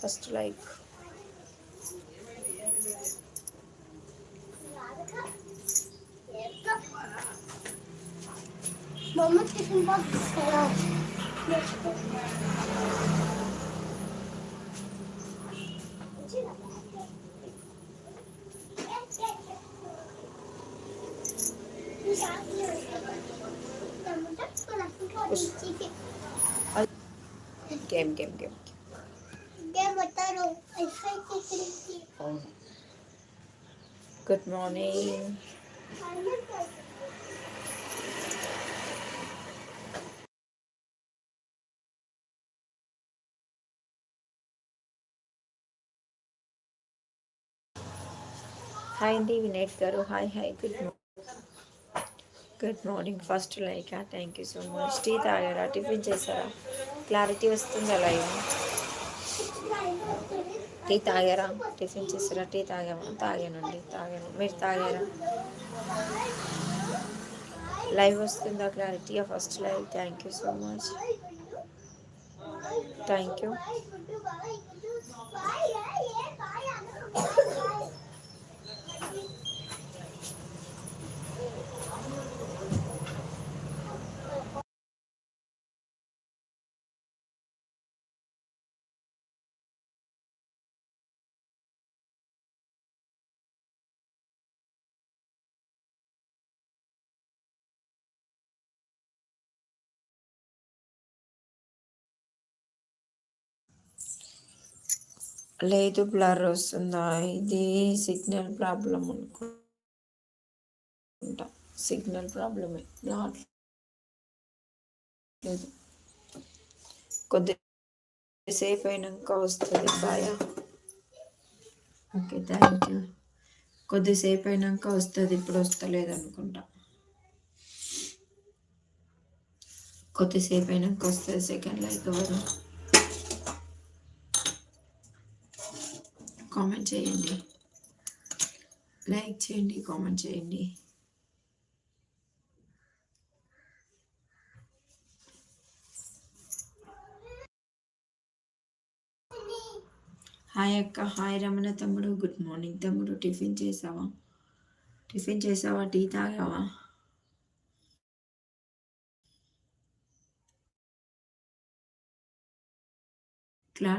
First like మమ్మ tiffin box కదా game game game మొత్తారు excite అవును గుడ్ మార్నింగ్ హాయ్ అండి వినేట్ గారు hi hi good morning good morning first like thank you so much tea తాగారా? Tiffin చేశారా? Clarity వస్తుందా live? Tea తాగారా? Tiffin చేసారా టీ తాగామా? తాగానండి తాగాను. మీరు తాగారా? లైవ్ వస్తుందా? Clarity first live. Thank you so much. Thank you. లేదు బ్లర్ వస్తుందా? ఇది సిగ్నల్ ప్రాబ్లం అనుకుంటా. సిగ్నల్ ప్రాబ్లమే. నాట్ లేదు. కొద్దిసేపు అయినాక వస్తుంది. బాయ్. Okay thank you. కొద్దిసేపు అయినాక వస్తుంది. ఇప్పుడు వస్తలేదు అనుకుంటా. కొద్దిసేపు అయినాక వస్తుంది. సెకండ్ లైక్ ఎవరు కామెంట్ చేయండి. లైక్ చేయండి కామెంట్ చేయండి. హాయ్ అక్క హాయ్ రమణ తమ్ముడు గుడ్ మార్నింగ్ తమ్ముడు. టిఫిన్ చేసావా? టిఫిన్ చేసావా? టీ తాగావా? క్లా